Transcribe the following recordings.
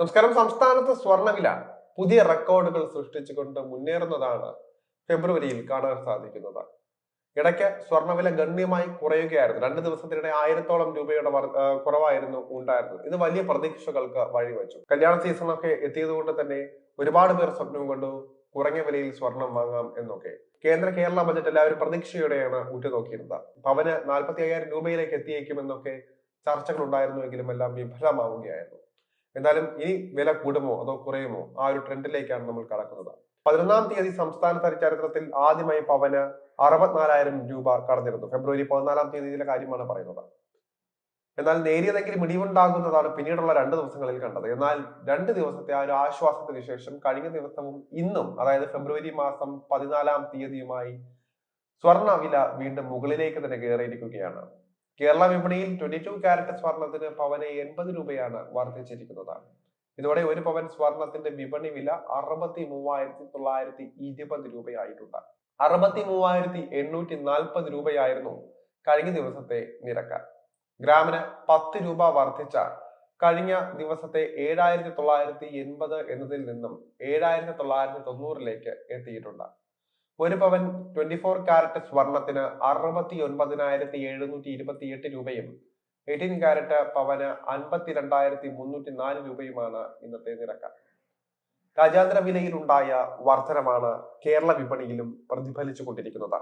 നമസ്കാരം സംസ്ഥാനത്ത് സ്വർണവില പുതിയ റെക്കോർഡുകൾ സൃഷ്ടിച്ചുകൊണ്ട് മുന്നേറുന്നതാണ് ഫെബ്രുവരിയിൽ കാണാൻ സാധിക്കുന്നത്. ഇടയ്ക്ക് സ്വർണവില ഗണ്യമായി കുറയുകയായിരുന്നു. രണ്ട് ദിവസത്തിനിടെ ആയിരത്തോളം രൂപയുടെ കുറവായിരുന്നു ഉണ്ടായിരുന്നത്. ഇത് വലിയ പ്രതീക്ഷകൾക്ക് വഴിവെച്ചു. കല്യാണ സീസണൊക്കെ എത്തിയതുകൊണ്ട് തന്നെ ഒരുപാട് പേർ സ്വപ്നം കൊണ്ടു കുറഞ്ഞ വിലയിൽ സ്വർണം വാങ്ങാം എന്നൊക്കെ. കേന്ദ്ര കേരള ബജറ്റ് എല്ലാവരും പ്രതീക്ഷയോടെയാണ് ഉറ്റുനോക്കിയിരുന്നത്. പവന് നാൽപ്പത്തി അയ്യായിരം രൂപയിലേക്ക് എത്തിയേക്കുമെന്നൊക്കെ ചർച്ചകൾ ഉണ്ടായിരുന്നുവെങ്കിലും എല്ലാം വിഫലമാവുകയായിരുന്നു. എന്നാലും ഇനി വില കൂടുമോ അതോ കുറയുമോ? ആ ഒരു ട്രെൻഡിലേക്കാണ് നമ്മൾ കടക്കുന്നത്. പതിനൊന്നാം തീയതി സംസ്ഥാന ചരിത്രത്തിൽ ആദ്യമായി പവന് അറുപത്തിനാലായിരം രൂപ കടന്നിരുന്നു. ഫെബ്രുവരി പതിനാലാം തീയതിയിലെ കാര്യമാണ് പറയുന്നത്. എന്നാൽ നേരിയതെങ്കിലും ഇടിവുണ്ടാകുന്നതാണ് പിന്നീടുള്ള രണ്ട് ദിവസങ്ങളിൽ കണ്ടത്. എന്നാൽ രണ്ട് ദിവസത്തെ ആ ഒരു ആശ്വാസത്തിന് ശേഷം കഴിഞ്ഞ ദിവസവും ഇന്നും അതായത് ഫെബ്രുവരി മാസം പതിനാലാം തീയതിയുമായി സ്വർണ വില വീണ്ടും മുകളിലേക്ക് തന്നെ കയറിയിരിക്കുകയാണ്. കേരള വിപണിയിൽ ട്വന്റി ടു കാരറ്റ് സ്വർണത്തിന് പവന് എൺപത് രൂപയാണ് വർദ്ധിച്ചിരിക്കുന്നത്. ഇതോടെ ഒരു പവൻ സ്വർണത്തിന്റെ വിപണി വില അറുപത്തി മൂവായിരത്തി തൊള്ളായിരത്തി ഇരുപത് രൂപയായിട്ടുണ്ട്. അറുപത്തി മൂവായിരത്തി എണ്ണൂറ്റി നാൽപ്പത് രൂപയായിരുന്നു കഴിഞ്ഞ ദിവസത്തെ നിരക്ക്. ഗ്രാമിന് പത്ത് രൂപ വർദ്ധിച്ച കഴിഞ്ഞ ദിവസത്തെ ഏഴായിരത്തി തൊള്ളായിരത്തി എൺപത് എന്നതിൽ നിന്നും ഏഴായിരത്തി തൊള്ളായിരത്തി തൊണ്ണൂറിലേക്ക് എത്തിയിട്ടുണ്ട്. ഒരു പവൻ ട്വന്റി ഫോർ കാരറ്റ് സ്വർണത്തിന് അറുപത്തി ഒൻപതിനായിരത്തി എഴുന്നൂറ്റി ഇരുപത്തി എട്ട് രൂപയും എയ്റ്റീൻ കാരറ്റ് പവന് അൻപത്തി രണ്ടായിരത്തി മുന്നൂറ്റി നാല് രൂപയുമാണ് ഇന്നത്തെ നിരക്ക്. രാജ്യാന്തര വിലയിലുണ്ടായ വർധനമാണ് കേരള വിപണിയിലും പ്രതിഫലിച്ചു കൊണ്ടിരിക്കുന്നത്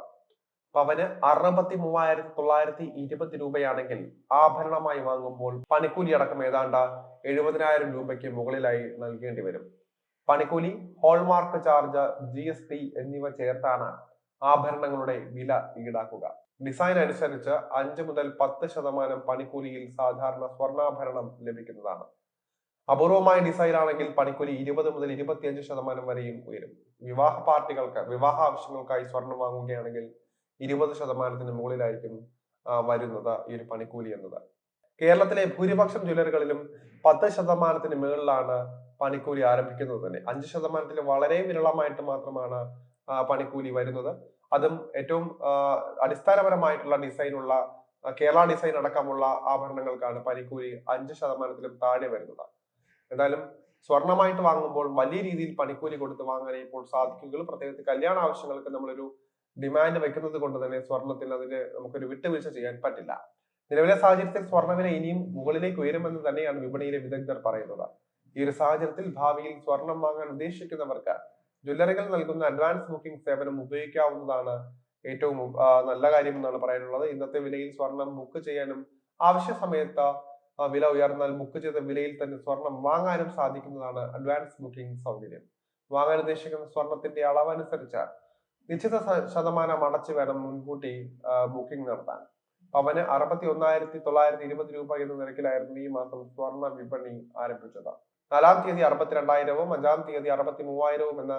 പവന് അറുപത്തി മൂവായിരത്തി തൊള്ളായിരത്തി ഇരുപത് രൂപയാണെങ്കിൽ ആഭരണമായി വാങ്ങുമ്പോൾ പണിക്കൂലി അടക്കം ഏതാണ്ട് എഴുപതിനായിരം രൂപയ്ക്ക് മുകളിലായി നൽകേണ്ടി വരും. പണിക്കൂലി hallmark charge G S T എന്നിവ ചേർത്താണ് ആഭരണങ്ങളുടെ വില ഈടാക്കുക. ഡിസൈൻ അനുസരിച്ച് അഞ്ച് മുതൽ പത്ത് ശതമാനം പണിക്കൂലിയിൽ സാധാരണ സ്വർണാഭരണം ലഭിക്കുന്നതാണ്. അപൂർവമായ ഡിസൈൻ ആണെങ്കിൽ പണിക്കൂലി ഇരുപത് മുതൽ ഇരുപത്തിയഞ്ച് ശതമാനം വരെയും ഉയരും. വിവാഹ പാർട്ടികൾക്ക് വിവാഹ ആവശ്യങ്ങൾക്കായി സ്വർണം വാങ്ങുകയാണെങ്കിൽ ഇരുപത് ശതമാനത്തിന് മുകളിലായിരിക്കും വരുന്നത് ഈ ഒരു പണിക്കൂലി എന്നത്. കേരളത്തിലെ ഭൂരിപക്ഷം ജ്വല്ലറികളിലും പത്ത് ശതമാനത്തിന് മുകളിലാണ് പണിക്കൂലി ആരംഭിക്കുന്നത് തന്നെ. അഞ്ച് ശതമാനത്തിൽ വളരെ വിരളമായിട്ട് മാത്രമാണ് പണിക്കൂലി വരുന്നത്. അതും ഏറ്റവും അടിസ്ഥാനപരമായിട്ടുള്ള ഡിസൈനുള്ള കേരള ഡിസൈൻ അടക്കമുള്ള ആഭരണങ്ങൾക്കാണ് പണിക്കൂലി അഞ്ച് ശതമാനത്തിലും താഴെ വരുന്നത്. എന്തായാലും സ്വർണമായിട്ട് വാങ്ങുമ്പോൾ വലിയ രീതിയിൽ പണിക്കൂലി കൊടുത്ത് വാങ്ങാനേ ഇപ്പോൾ സാധിക്കുകയുള്ളൂ പ്രത്യേകിച്ച് കല്യാണ ആവശ്യങ്ങൾക്ക് നമ്മളൊരു ഡിമാൻഡ് വെക്കുന്നത് കൊണ്ട് തന്നെ സ്വർണത്തിൽ അതിന് നമുക്കൊരു വിട്ടുവീഴ്ച ചെയ്യാൻ പറ്റില്ല. നിലവിലെ സാഹചര്യത്തിൽ സ്വർണവില ഇനിയും മുകളിലേക്ക് ഉയരുമെന്ന് തന്നെയാണ് വിപണിയിലെ വിദഗ്ധർ പറയുന്നത്. ഈ ഒരു സാഹചര്യത്തിൽ ഭാവിയിൽ സ്വർണം വാങ്ങാൻ ഉദ്ദേശിക്കുന്നവർക്ക് ജ്വല്ലറികൾ നൽകുന്ന അഡ്വാൻസ് ബുക്കിംഗ് സേവനം ഉപയോഗിക്കാവുന്നതാണ് ഏറ്റവും നല്ല കാര്യം എന്നാണ് പറയാനുള്ളത്. ഇന്നത്തെ വിലയിൽ സ്വർണം ബുക്ക് ചെയ്യാനും ആവശ്യ സമയത്ത് വില ഉയർന്നാൽ ബുക്ക് ചെയ്ത വിലയിൽ തന്നെ സ്വർണം വാങ്ങാനും സാധിക്കുന്നതാണ് അഡ്വാൻസ് ബുക്കിംഗ് സൗകര്യം. വാങ്ങാൻ ഉദ്ദേശിക്കുന്ന സ്വർണത്തിന്റെ അളവനുസരിച്ച് നിശ്ചിത ശതമാനം അടച്ചു വേണം മുൻകൂട്ടി ബുക്കിംഗ് നടത്താൻ. പവന് അറുപത്തി ഒന്നായിരത്തി തൊള്ളായിരത്തി ഇരുപത് രൂപ എന്ന നിരക്കിലായിരുന്നു ഈ മാസം സ്വർണ വിപണി ആരംഭിച്ചത്. നാലാം തീയതി അറുപത്തിരണ്ടായിരവും അഞ്ചാം തീയതി അറുപത്തി മൂവായിരവും എന്ന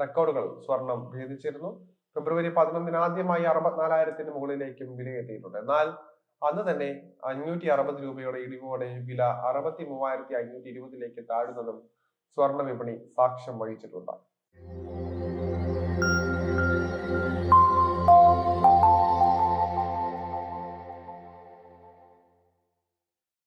റെക്കോർഡുകൾ സ്വർണം ഭേദിച്ചിരുന്നു. ഫെബ്രുവരി പതിനൊന്നിന് ആദ്യമായി അറുപത്തിനാലായിരത്തിന് മുകളിലേക്കും വിലയെത്തിയിട്ടുണ്ട്. എന്നാൽ അന്ന് തന്നെ അഞ്ഞൂറ്റി അറുപത് രൂപയുടെ ഇടിവോടെ വില അറുപത്തി മൂവായിരത്തി അഞ്ഞൂറ്റി ഇരുപതിലേക്ക് താഴുന്നതും സ്വർണ വിപണി സാക്ഷ്യം വഹിച്ചിട്ടുണ്ട്.